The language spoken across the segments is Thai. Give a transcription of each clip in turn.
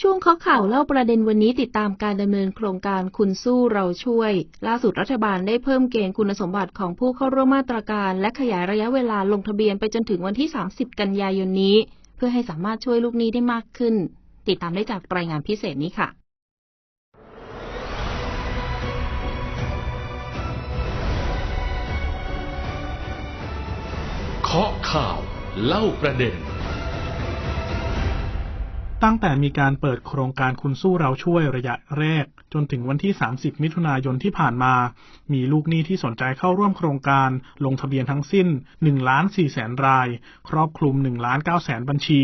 ช่วงข้อข่าวเล่าประเด็นวันนี้ติดตามการดำเนินโครงการคุณสู้เราช่วย ล่าสุดรัฐบาลได้เพิ่มเกณฑ์คุณสมบัติของผู้เข้าร่วมมาตรการ และขยายระยะเวลาลงทะเบียนไปจนถึงวันที่ 30 กันยายนนี้ เพื่อให้สามารถช่วยลูกหนี้ได้มากขึ้น ติดตามได้จากรายงานพิเศษนี้ค่ะเคาะข่าวเล่าประเด็น ตั้งแต่มีการเปิดโครงการคุณสู้เราช่วยระยะแรก จนถึงวันที่ 30 มิถุนายนที่ผ่านมา มีลูกหนี้ที่สนใจเข้าร่วมโครงการ ลงทะเบียนทั้งสิ้น1ล้าน4แสนราย ครอบคลุม1ล้าน9แสนบัญชี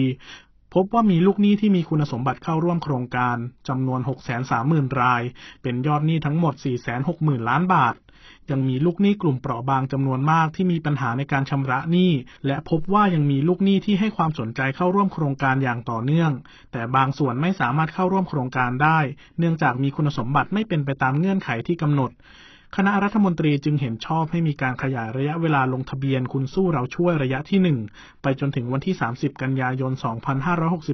พบว่ามีลูกหนี้ที่มีคุณสมบัติเข้าร่วมโครงการจำนวน 630,000 ราย เป็นยอดหนี้ทั้งหมด 460,000 ล้านบาท ยังมีลูกหนี้กลุ่มเปราะบางจำนวนมากที่มีปัญหาในการชำระหนี้ และพบว่ายังมีลูกหนี้ที่ให้ความสนใจเข้าร่วมโครงการอย่างต่อเนื่อง แต่บางส่วนไม่สามารถเข้าร่วมโครงการได้ เนื่องจากมีคุณสมบัติไม่เป็นไปตามเงื่อนไขที่กำหนด คณะรัฐมนตรีจึงเห็นชอบให้มีการขยายระยะเวลาลงทะเบียนคุณสู้เราช่วยระยะที่ 1 ไปจนถึงวันที่ 30 กันยายน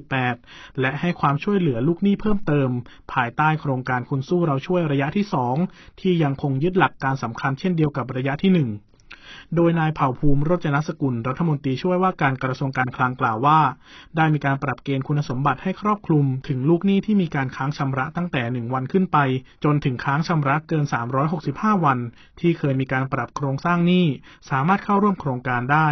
2568 และให้ความช่วยเหลือลูกหนี้เพิ่มเติม ภายใต้โครงการคุณสู้เราช่วยระยะที่ 2 ที่ยังคงยึดหลักการสำคัญเช่นเดียวกับระยะที่ 1 โดยนายเผ่าภูมิโรจนสกุลรัฐมนตรีช่วยว่าการกระทรวงการคลังกล่าวว่า ได้มีการปรับเกณฑ์คุณสมบัติให้ครอบคลุม ถึงลูกหนี้ที่มีการค้างชำระตั้งแต่ 1 วันขึ้นไป จนถึงค้างชำระเกิน 365 วัน ที่เคยมีการปรับโครงสร้างหนี้ สามารถเข้าร่วมโครงการได้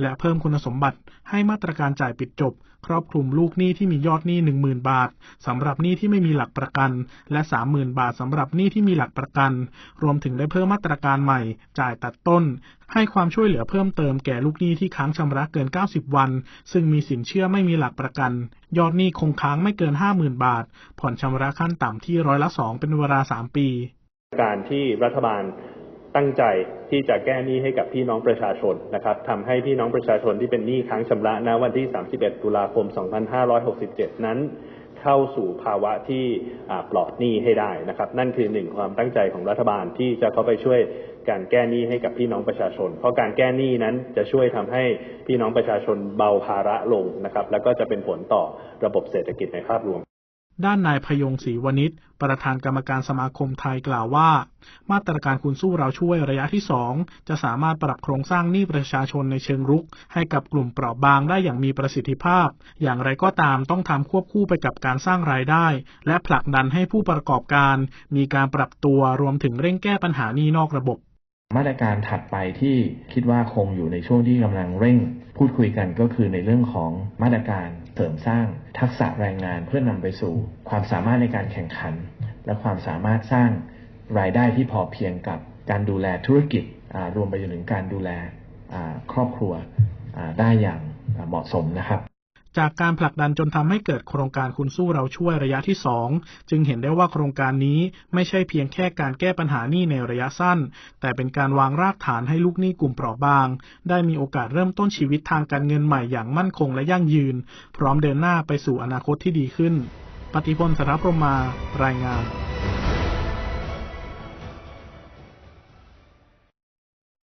และเพิ่มคุณสมบัติให้มาตรการจ่ายปิดจบ ครอบคลุมลูกหนี้ที่มียอดหนี้ 10,000 บาทสำหรับหนี้ที่ไม่มีหลักประกัน และ 30,000 บาทสำหรับหนี้ที่มีหลักประกัน รวมถึงได้เพิ่มมาตรการใหม่ จ่ายตัดต้น ให้ความช่วยเหลือเพิ่มเติมแก่ลูกหนี้ที่ค้างชำระเกิน 90 วัน ซึ่งมีสินเชื่อไม่มีหลักประกัน ยอดหนี้คงค้างไม่เกิน 50,000 บาท ผ่อนชำระขั้นต่ำที่ร้อยละ 2 เป็นเวลา 3 ปี การที่รัฐบาลตั้งใจที่จะแก้หนี้ให้กับพี่น้องประชาชนนะครับทำให้พี่น้องประชาชนที่เป็นหนี้ค้างชำระณวันที่ 31 ตุลาคม 2567 นั้นเข้าสู่ภาวะที่ปลอดหนี้ให้ได้นะครับ นั่นคือหนึ่งความตั้งใจของรัฐบาลที่จะเข้าไปช่วย การแก้หนี้ให้กับพี่น้องประชาชน เพราะการแก้หนี้นั้นจะช่วยทำให้พี่น้องประชาชนเบาภาระลงนะครับ แล้วก็จะเป็นผลต่อระบบเศรษฐกิจในภาพรวมด้านนายพยงศรีวณิชประธานกรรมการสมาคมไทยกล่าวว่า มาตรการคุณสู้เราช่วยระยะที่ 2 จะสามารถปรับโครงสร้างหนี้ประชาชนในเชิงรุก ให้กับกลุ่มเปราะบางได้อย่างมีประสิทธิภาพ อย่างไรก็ตามต้องทำควบคู่ไปกับการสร้างรายได้ และผลักดันให้ผู้ประกอบการ มีการปรับตัวรวมถึงเร่งแก้ปัญหาหนี้นอกระบบ มาตรการถัดไปที่คิดว่าคงอยู่ในช่วงที่กำลังเร่ง พูดคุยกันก็คือในเรื่องของมาตรการเสริมสร้างทักษะแรงงานเพื่อนำไปสู่ ความสามารถในการแข่งขัน และความสามารถสร้างรายได้ที่พอเพียงกับการดูแลธุรกิจรวมไปจนถึงการดูแลครอบครัวได้อย่างเหมาะสมนะครับ จากการผลักดันจนทำให้เกิดโครงการคุณสู้เราช่วยระยะที่ 2 จึงเห็นได้ว่าโครงการนี้ไม่ใช่เพียงแค่การแก้ปัญหาหนี้ในระยะสั้น แต่เป็นการวางรากฐานให้ลูกหนี้กลุ่มเปราะบาง ได้มีโอกาสเริ่มต้นชีวิตทางการเงินใหม่อย่างมั่นคงและยั่งยืน พร้อมเดินหน้าไปสู่อนาคตที่ดีขึ้น ปฏิพลสารพรมารายงาน